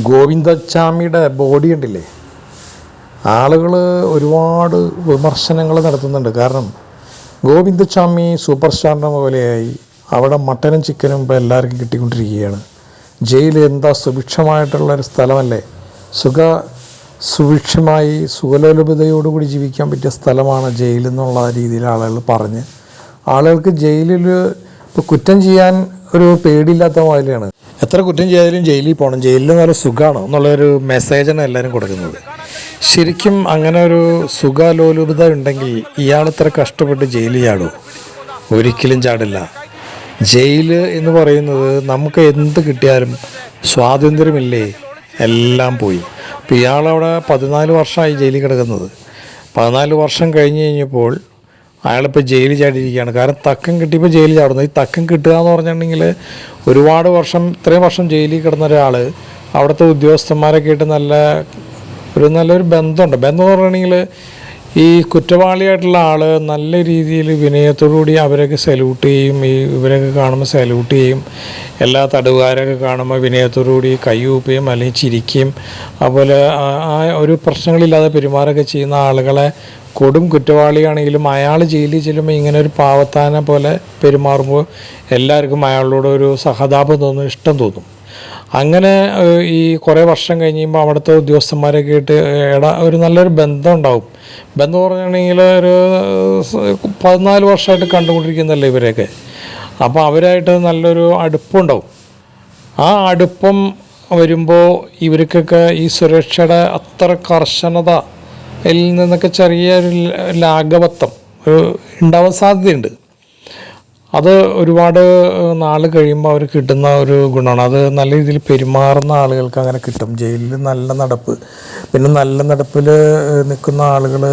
ഗോവിന്ദച്ചാമിയുടെ body ഉണ്ടില്ലേ ആളുകൾ ഒരുപാട് വിമർശനങ്ങൾ നടത്തുന്നുണ്ട്. കാരണം ഗോവിന്ദച്ചാമി സൂപ്പർ സ്റ്റാറിന്റെ പോലെയായി അവിടെ മട്ടനും ചിക്കനും ഇപ്പോൾ എല്ലാവർക്കും കിട്ടിക്കൊണ്ടിരിക്കുകയാണ്. ജയിൽ എന്താ സുഭിക്ഷമായിട്ടുള്ള ഒരു സ്ഥലമല്ലേ? സുഖ സുഭിക്ഷമായി സുഖലോലുപതയോടുകൂടി ജീവിക്കാൻ പറ്റിയ സ്ഥലമാണ് ജയിലെന്നുള്ള രീതിയിൽ ആളുകൾ പറഞ്ഞ്. ആളുകൾക്ക് ജയിലിൽ ഇപ്പോൾ കുറ്റം ചെയ്യാൻ ഒരു പേടിയില്ലാത്ത മാതിരിയാണ്. എത്ര കുറ്റം ചെയ്താലും ജയിലിൽ പോകണം ജയിലിൽ നല്ല സുഖമാണ് എന്നുള്ളൊരു മെസ്സേജാണ് എല്ലാവരും കൊടുക്കുന്നത്. ശരിക്കും അങ്ങനെ ഒരു സുഖാലോലുപത ഉണ്ടെങ്കിൽ ഇയാൾ ഇത്ര കഷ്ടപ്പെട്ട് ജയിലിൽ ചാടൂ. ഒരിക്കലും ചാടില്ല. ജയിൽ എന്ന് പറയുന്നത് നമുക്ക് എന്ത് കിട്ടിയാലും സ്വാതന്ത്ര്യമില്ലേ? എല്ലാം പോയി. ഇപ്പോൾ ഇയാളവിടെ പതിനാല് വർഷമായി ജയിലിൽ കിടക്കുന്നത്. പതിനാല് വർഷം കഴിഞ്ഞ് കഴിഞ്ഞപ്പോൾ അയാളിപ്പോൾ ജയിലിൽ ചാടിയിരിക്കുകയാണ്. കാരണം തക്കം കിട്ടിയപ്പോൾ ജയിലിൽ ചാടുന്നു. ഈ തക്കം കിട്ടുക എന്ന് പറഞ്ഞിട്ടുണ്ടെങ്കിൽ ഒരുപാട് വർഷം ഇത്രയും വർഷം ജയിലിൽ കിടന്ന ഒരാൾ അവിടുത്തെ ഉദ്യോഗസ്ഥന്മാരൊക്കെ ആയിട്ട് നല്ല ഒരു നല്ലൊരു ബന്ധമുണ്ട്. ബന്ധം എന്ന് പറഞ്ഞിട്ടുണ്ടെങ്കിൽ ഈ കുറ്റവാളിയായിട്ടുള്ള ആൾ നല്ല രീതിയിൽ വിനയത്തോടുകൂടി അവരൊക്കെ സല്യൂട്ട് ചെയ്യും. ഈ ഇവരൊക്കെ കാണുമ്പോൾ സല്യൂട്ട് ചെയ്യും. എല്ലാ തടവുകാരൊക്കെ കാണുമ്പോൾ വിനയത്തോടുകൂടി കൈയൂപ്പുകയും അല്ലെങ്കിൽ ചിരിക്കുകയും അതുപോലെ ആ- ഒരു പ്രശ്നങ്ങളില്ലാതെ പെരുമാറൊക്കെ ചെയ്യുന്ന ആളുകളെ കൊടും കുറ്റവാളിയാണെങ്കിലും അയാൾ ജയിലിൽ ചെല്ലുമ്പോൾ ഇങ്ങനെ ഒരു പാവത്താനെ പോലെ പെരുമാറുമ്പോൾ എല്ലാവർക്കും അയാളോട് ഒരു സഹതാപം തോന്നും ഇഷ്ടം തോന്നും. അങ്ങനെ ഈ കുറേ വർഷം കഴിയുമ്പോൾ അവിടുത്തെ ഉദ്യോഗസ്ഥന്മാരൊക്കെ ആയിട്ട് ഇട ഒരു നല്ലൊരു ബന്ധം ഉണ്ടാവും. ബന്ധം പറഞ്ഞാണെങ്കിൽ ഒരു പതിനാല് വർഷമായിട്ട് കണ്ടുകൊണ്ടിരിക്കുന്നല്ലേ ഇവരെയൊക്കെ. അപ്പോൾ അവരായിട്ട് നല്ലൊരു അടുപ്പമുണ്ടാവും ആ അടുപ്പം വരുമ്പോൾ ഇവർക്കൊക്കെ ഈ സുരക്ഷയുടെ അത്ര കർശനത യിൽ നിന്നൊക്കെ ചെറിയൊരു ലാഘവത്വം ഒരു ഉണ്ടാവാൻ സാധ്യതയുണ്ട്. അത് ഒരുപാട് നാൾ കഴിയുമ്പോൾ അവർ കിട്ടുന്ന ഒരു ഗുണമാണ്. അത് നല്ല രീതിയിൽ പെരുമാറുന്ന ആളുകൾക്ക് അങ്ങനെ കിട്ടും. ജയിലിൽ നല്ല നടപ്പ് പിന്നെ നല്ല നടപ്പിൽ നിൽക്കുന്ന ആളുകൾ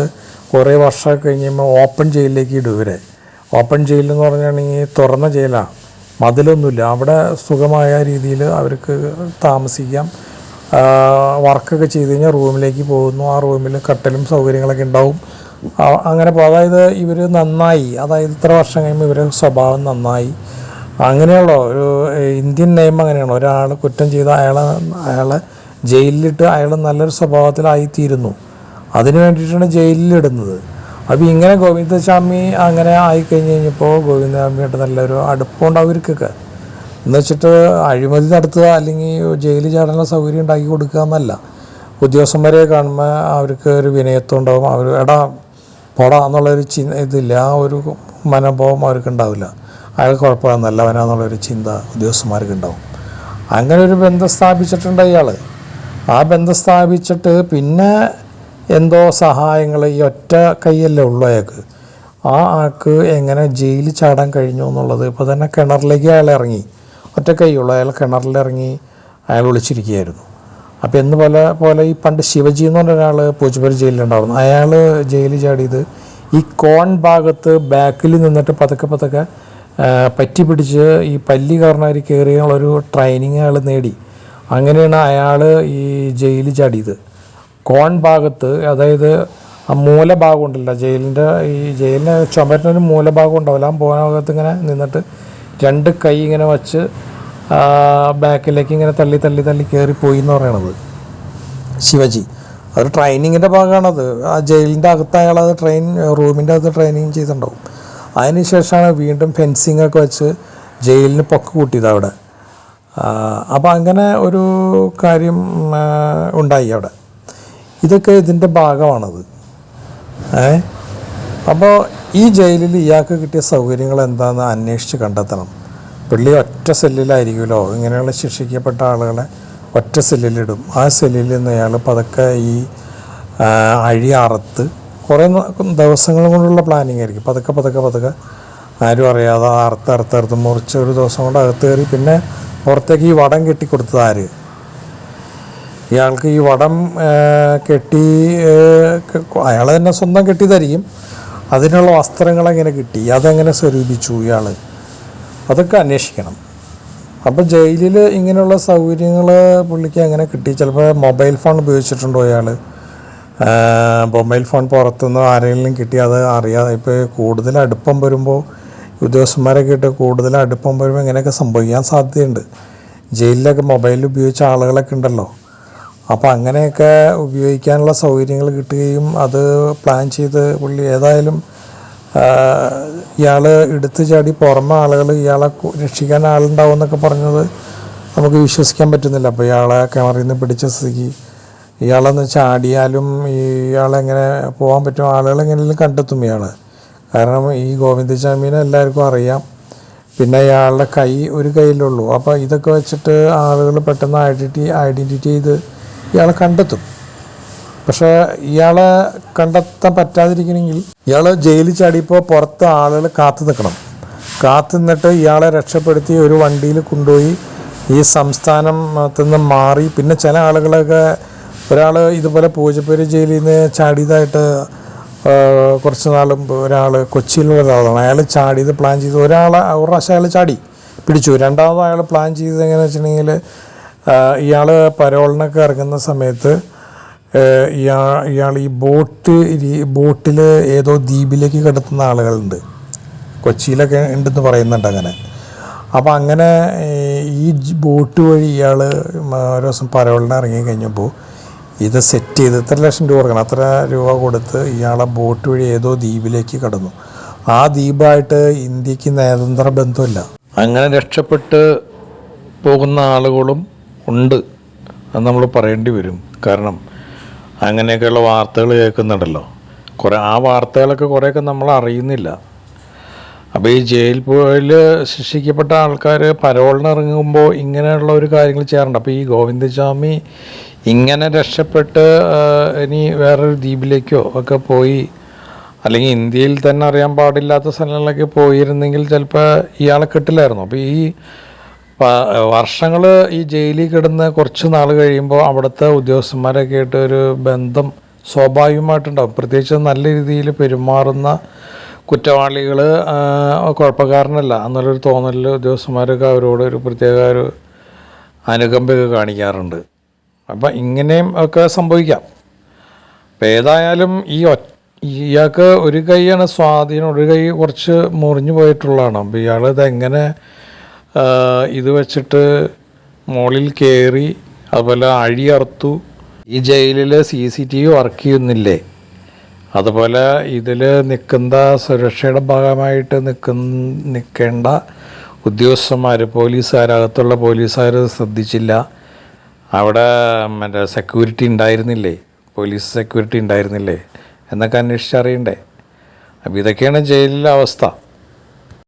കുറേ വർഷമൊക്കെ കഴിഞ്ഞ് കഴിയുമ്പോൾ ഓപ്പൺ ജയിലിലേക്ക് ഇടും ഇവരെ. ഓപ്പൺ ജയിലെന്ന് പറഞ്ഞാണെങ്കിൽ തുറന്ന ജയിലാണ് മതിലൊന്നുമില്ല. അവിടെ സുഖമായ രീതിയിൽ അവർക്ക് താമസിക്കാം. വർക്കൊക്കെ ചെയ്ത് കഴിഞ്ഞാൽ റൂമിലേക്ക് പോകുന്നു. ആ റൂമിൽ കട്ടലും സൗകര്യങ്ങളൊക്കെ ഉണ്ടാവും. അങ്ങനെ അതായത് ഇവർ നന്നായി. അതായത് ഇത്ര വർഷം കഴിയുമ്പോൾ ഇവരുടെ സ്വഭാവം നന്നായി. അങ്ങനെയുള്ള ഒരു ഇന്ത്യൻ നിയമം അങ്ങനെയാണ്? ഒരാൾ കുറ്റം ചെയ്ത അയാളെ അയാളെ ജയിലിലിട്ട് അയാൾ നല്ലൊരു സ്വഭാവത്തിലായിത്തീരുന്നു. അതിന് വേണ്ടിയിട്ടാണ് ജയിലിലിടുന്നത്. അപ്പോൾ ഇങ്ങനെ ഗോവിന്ദസ്വാമി അങ്ങനെ ആയിക്കഴിഞ്ഞ് കഴിഞ്ഞപ്പോൾ ഗോവിന്ദസ്വാമിയായിട്ട് നല്ലൊരു അടുപ്പമുണ്ട് അവർക്കൊക്കെ എന്ന് വെച്ചിട്ട് അഴിമതി നടത്തുക അല്ലെങ്കിൽ ജയിലിൽ ചാടാനുള്ള സൗകര്യം ഉണ്ടാക്കി കൊടുക്കുക എന്നല്ല. ഉദ്യോഗസ്ഥന്മാരെ കാണുമ്പോൾ അവർക്ക് ഒരു വിനയത്വം ഉണ്ടാവും. അവർ എടാ പോടാ എന്നുള്ളൊരു ചി ഇതില്ല. ആ ഒരു മനോഭാവം അവർക്ക് ഉണ്ടാവില്ല. അയാൾ കുഴപ്പമില്ല നല്ലവനാന്നുള്ളൊരു ചിന്ത ഉദ്യോഗസ്ഥന്മാർക്ക് ഉണ്ടാവും. അങ്ങനെ ഒരു ബന്ധം സ്ഥാപിച്ചിട്ടുണ്ട് അയാൾ ആ ബന്ധം സ്ഥാപിച്ചിട്ട് പിന്നെ എന്തോ സഹായങ്ങൾ ഈ ഒറ്റ കൈയല്ലേ ഉള്ളൂ അയാൾക്ക്. ആ ആൾക്ക് എങ്ങനെ ജയിലിൽ ചാടാൻ കഴിഞ്ഞു എന്നുള്ളത്? ഇപ്പോൾ തന്നെ കിണറിലേക്ക് അയാൾ ഇറങ്ങി. ഒറ്റ കൈയുള്ളൂ അയാൾ കിണറിലിറങ്ങി അയാൾ ഒളിച്ചിരിക്കുകയായിരുന്നു അപ്പോൾ എന്ന് പോലെ പോലെ ഈ പണ്ട് ശിവജി എന്ന് പറഞ്ഞ ഒരാൾ പൂച്ചപ്പുര ജയിലിലുണ്ടായിരുന്നു. അയാൾ ജയിലിൽ ചാടിയത് ഈ കോൺ ഭാഗത്ത് ബാക്കിൽ നിന്നിട്ട് പതുക്കെ പതുക്കെ പറ്റി പിടിച്ച് ഈ പല്ലി കാരണവർ കയറിയുള്ളൊരു ട്രെയിനിങ് അയാൾ നേടി. അങ്ങനെയാണ് അയാൾ ഈ ജയിലിൽ ചാടിയത്. കോൺ ഭാഗത്ത് അതായത് ആ മൂലഭാഗം ഉണ്ടല്ലോ ജയിലിന്റെ ഈ ജയിലിന്റെ ചുമരിനൊരു മൂലഭാഗം ഉണ്ടാവില്ല. ആ ഭാഗത്ത് ഇങ്ങനെ നിന്നിട്ട് രണ്ട് കൈ ഇങ്ങനെ വച്ച് ബാക്കിലേക്ക് ഇങ്ങനെ തള്ളി തള്ളി തള്ളി കയറിപ്പോയി എന്ന് പറയണത് ശിവജി. അത് ട്രെയിനിങ്ങിന്റെ ഭാഗമാണത്. ആ ജയിലിന്റെ അകത്ത് അയാൾ അത് ട്രെയിൻ റൂമിന്റെ അകത്ത് ട്രെയിനിങ് ചെയ്തിട്ടുണ്ടാവും. അതിനുശേഷമാണ് വീണ്ടും ഫെൻസിങ് ഒക്കെ വെച്ച് ജയിലിന് പൊക്ക് കൂട്ടിയത് അവിടെ. അപ്പോൾ അങ്ങനെ ഒരു കാര്യം ഉണ്ടായി അവിടെ. ഇതൊക്കെ ഇതിന്റെ ഭാഗമാണത്. ഏ? അപ്പോൾ ഈ ജയിലിൽ ഇയാൾക്ക് കിട്ടിയ സൗകര്യങ്ങൾ എന്താണെന്ന് അന്വേഷിച്ച് കണ്ടെത്തണം. പുള്ളി ഒറ്റ സെല്ലിലായിരിക്കുമല്ലോ. ഇങ്ങനെയുള്ള ശിക്ഷിക്കപ്പെട്ട ആളുകളെ ഒറ്റ സെല്ലിലിടും. ആ സെല്ലിൽ നിന്ന് അയാൾ പതുക്കെ ഈ അഴി അറുത്ത് കുറേ ദിവസങ്ങൾ കൊണ്ടുള്ള പ്ലാനിങ് ആയിരിക്കും. പതുക്കെ പതുക്കെ പതുക്കെ ആരും അറിയാതെ അറുത്ത് അറുത്ത് അറുത്ത് മുറിച്ച് ഒരു ദിവസം കൊണ്ട് അകത്ത് കയറി പിന്നെ പുറത്തേക്ക് ഈ വടം കെട്ടി കെട്ടിക്കൊടുത്തത് ആര്? ഇയാൾക്ക് ഈ വടം കെട്ടി അയാൾ തന്നെ സ്വന്തം കെട്ടിയതായിരിക്കും. അതിനുള്ള വസ്ത്രങ്ങൾ എങ്ങനെ കിട്ടി? അതെങ്ങനെ സ്വരൂപിച്ചു ഇയാൾ അതൊക്കെ അന്വേഷിക്കണം. അപ്പോൾ ജയിലിൽ ഇങ്ങനെയുള്ള സൗകര്യങ്ങൾ പുള്ളിക്ക് എങ്ങനെ കിട്ടി? ചിലപ്പോൾ മൊബൈൽ ഫോൺ ഉപയോഗിച്ചിട്ടുണ്ടോ ഇയാൾ മൊബൈൽ ഫോൺ പുറത്തുനിന്ന് ആരെങ്കിലും കിട്ടി അത് അറിയാതെ ഇപ്പോൾ കൂടുതൽ അടുപ്പം വരുമ്പോൾ ഉദ്യോഗസ്ഥന്മാരൊക്കെ കിട്ടി കൂടുതൽ അടുപ്പം വരുമ്പോൾ ഇങ്ങനെയൊക്കെ സംഭവിക്കാൻ സാധ്യതയുണ്ട്. ജയിലിലൊക്കെ മൊബൈൽ ഉപയോഗിച്ച ആളുകളൊക്കെ ഉണ്ടല്ലോ. അപ്പോൾ അങ്ങനെയൊക്കെ ഉപയോഗിക്കാനുള്ള സൗകര്യങ്ങൾ കിട്ടുകയും അത് പ്ലാൻ ചെയ്ത് പുള്ളി ഏതായാലും ഇയാൾ എടുത്തു ചാടി പുറമെ ആളുകൾ ഇയാളെ രക്ഷിക്കാൻ ആളുണ്ടാവും എന്നൊക്കെ പറഞ്ഞത് നമുക്ക് വിശ്വസിക്കാൻ പറ്റുന്നില്ല. അപ്പോൾ ഇയാളെ കിണറിൽ നിന്ന് പിടിച്ച സ്ഥിതിക്ക് ഇയാളെന്ന് ചാടിയാലും ഇയാളെങ്ങനെ പോകാൻ പറ്റും ആളുകൾ എങ്ങനെയും കണ്ടെത്തും ഇയാൾ കാരണം ഈ ഗോവിന്ദസ്വാമീനെ എല്ലാവർക്കും അറിയാം. പിന്നെ ഇയാളുടെ കൈ ഒരു കയ്യിലുള്ളൂ. അപ്പോൾ ഇതൊക്കെ വെച്ചിട്ട് ആളുകൾ പെട്ടെന്ന് ഐഡന്റി ഐഡന്റിറ്റി ചെയ്ത് ഇയാളെ കണ്ടെത്തും. പക്ഷേ ഇയാളെ കണ്ടെത്താൻ പറ്റാതിരിക്കണമെങ്കിൽ ഇയാൾ ജയിലിൽ ചാടിയപ്പോൾ പുറത്ത് ആളുകൾ കാത്തു നിൽക്കണം. കാത്തു നിന്നിട്ട് ഇയാളെ രക്ഷപ്പെടുത്തി ഒരു വണ്ടിയിൽ കൊണ്ടുപോയി ഈ സംസ്ഥാനത്ത് നിന്ന് മാറി. പിന്നെ ചില ആളുകളൊക്കെ ഒരാൾ ഇതുപോലെ പൂജപ്പേര് ജയിലിൽ നിന്ന് ചാടിയതായിട്ട് കുറച്ച് നാൾ ഒരാൾ കൊച്ചിയിലുള്ള ഒരാളാണ് അയാൾ ചാടിയത് പ്ലാൻ ചെയ്ത്. ഒരാൾ ഒരു പ്രാവശ്യം അയാൾ ചാടി. പിടിച്ചു. രണ്ടാമത് അയാൾ പ്ലാൻ ചെയ്തത് എങ്ങനെയാണെന്ന് വെച്ചിട്ടുണ്ടെങ്കിൽ ഇയാൾ പരോളിനൊക്കെ ഇറങ്ങുന്ന സമയത്ത് ഇയാൾ ഇയാ ഇയാൾ ഈ ബോട്ട് ബോട്ടിൽ ഏതോ ദ്വീപിലേക്ക് കിടത്തുന്ന ആളുകളുണ്ട്. കൊച്ചിയിലൊക്കെ ഉണ്ടെന്ന് പറയുന്നുണ്ട് അങ്ങനെ. അപ്പോൾ അങ്ങനെ ഈ ബോട്ട് വഴി ഇയാൾ ഒരു ദിവസം പരോളിന് ഇറങ്ങി കഴിഞ്ഞപ്പോൾ ഇത് സെറ്റ് ചെയ്ത് ഇത്ര ലക്ഷം രൂപ കൊടുക്കണം? അത്ര രൂപ കൊടുത്ത് ഇയാളെ ബോട്ട് വഴി ഏതോ ദ്വീപിലേക്ക് കടന്നു. ആ ദ്വീപായിട്ട് ഇന്ത്യയ്ക്ക് നയതന്ത്ര ബന്ധമില്ല. അങ്ങനെ രക്ഷപ്പെട്ട് പോകുന്ന ആളുകളും ഉണ്ട് അത് നമ്മൾ പറയേണ്ടി വരും. കാരണം അങ്ങനെയൊക്കെയുള്ള വാർത്തകൾ കേൾക്കുന്നുണ്ടല്ലോ. കുറേ ആ വാർത്തകളൊക്കെ കുറേയൊക്കെ നമ്മൾ അറിയുന്നില്ല. അപ്പോൾ ഈ ജയിൽ പോയിൽ ശിക്ഷിക്കപ്പെട്ട ആൾക്കാർ പരോളിന് ഇറങ്ങുമ്പോൾ ഇങ്ങനെയുള്ള ഒരു കാര്യങ്ങൾ ചെയ്യാറുണ്ട്. അപ്പോൾ ഈ ഗോവിന്ദസ്വാമി ഇങ്ങനെ രക്ഷപ്പെട്ട് ഇനി വേറൊരു ദ്വീപിലേക്കോ ഒക്കെ പോയി അല്ലെങ്കിൽ ഇന്ത്യയിൽ തന്നെ അറിയാൻ പാടില്ലാത്ത സ്ഥലങ്ങളിലൊക്കെ പോയിരുന്നെങ്കിൽ ചിലപ്പോൾ ഇയാളെ കിട്ടില്ലായിരുന്നു. അപ്പോൾ ഈ വർഷങ്ങൾ ഈ ജയിലിൽ കിടന്ന് കുറച്ച് നാൾ കഴിയുമ്പോൾ അവിടുത്തെ ഉദ്യോഗസ്ഥന്മാരൊക്കെ ആയിട്ട് ഒരു ബന്ധം സ്വാഭാവികമായിട്ടുണ്ടാകും പ്രത്യേകിച്ച് നല്ല രീതിയിൽ പെരുമാറുന്ന കുറ്റവാളികൾ കുഴപ്പക്കാരനല്ല. എന്നുള്ളൊരു തോന്നലിൽ ഉദ്യോഗസ്ഥന്മാരൊക്കെ അവരോട് ഒരു പ്രത്യേക ഒരു അനുകമ്പയൊക്കെ കാണിക്കാറുണ്ട്. അപ്പം ഇങ്ങനെയും ഒക്കെ സംഭവിക്കാം. അപ്പം ഏതായാലും ഈ ഇയാൾക്ക് ഒരു കൈയാണ് സ്വാധീനം ഒരു കൈ കുറച്ച് മുറിഞ്ഞു പോയിട്ടുള്ളതാണ്. അപ്പോൾ ഇയാൾ ഇതെങ്ങനെ ഇത് വെച്ചിട്ട് മുകളിൽ കയറി അതുപോലെ അഴിയറുത്തു ഈ ജയിലിൽ C C T V work ചെയ്യുന്നില്ലേ? അതുപോലെ ഇതിൽ നിൽക്കുന്ന സുരക്ഷയുടെ ഭാഗമായിട്ട് നിൽക്കുന്ന നിൽക്കേണ്ട ഉദ്യോഗസ്ഥന്മാർ പോലീസുകാരകത്തുള്ള പോലീസുകാർ ശ്രദ്ധിച്ചില്ല. അവിടെ മറ്റേ സെക്യൂരിറ്റി ഉണ്ടായിരുന്നില്ലേ? പോലീസ് സെക്യൂരിറ്റി ഉണ്ടായിരുന്നില്ലേ? എന്നൊക്കെ അന്വേഷിച്ചറിയണ്ടേ? അപ്പോൾ ഇതൊക്കെയാണ് ജയിലിലെ അവസ്ഥ.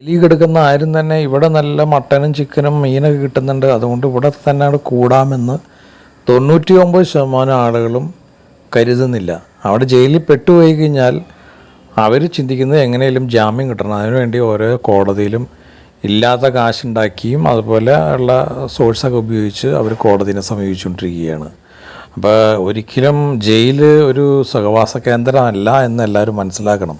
ജയിലിൽ എടുക്കുന്ന ആരും തന്നെ ഇവിടെ നല്ല മട്ടനും ചിക്കനും മീനൊക്കെ കിട്ടുന്നുണ്ട്. അതുകൊണ്ട് ഇവിടെ തന്നെ കൂടാമെന്ന് തൊണ്ണൂറ്റി ഒമ്പത് ശതമാനം ആളുകളും കരുതുന്നില്ല. അവിടെ ജയിലിൽ പെട്ടുപോയി കഴിഞ്ഞാൽ അവർ ചിന്തിക്കുന്നത് എങ്ങനെയും ജാമ്യം കിട്ടണം. അതിനുവേണ്ടി ഓരോ കോടതിയിലും ഇല്ലാത്ത കാശുണ്ടാക്കിയും അതുപോലെ ഉള്ള സോഴ്സൊക്കെ ഉപയോഗിച്ച് അവർ കോടതിനെ സമീപിച്ചുകൊണ്ടിരിക്കുകയാണ്. അപ്പോൾ ഒരിക്കലും ജയിൽ ഒരു സഹവാസ കേന്ദ്രമല്ല എന്ന് എല്ലാവരും മനസ്സിലാക്കണം.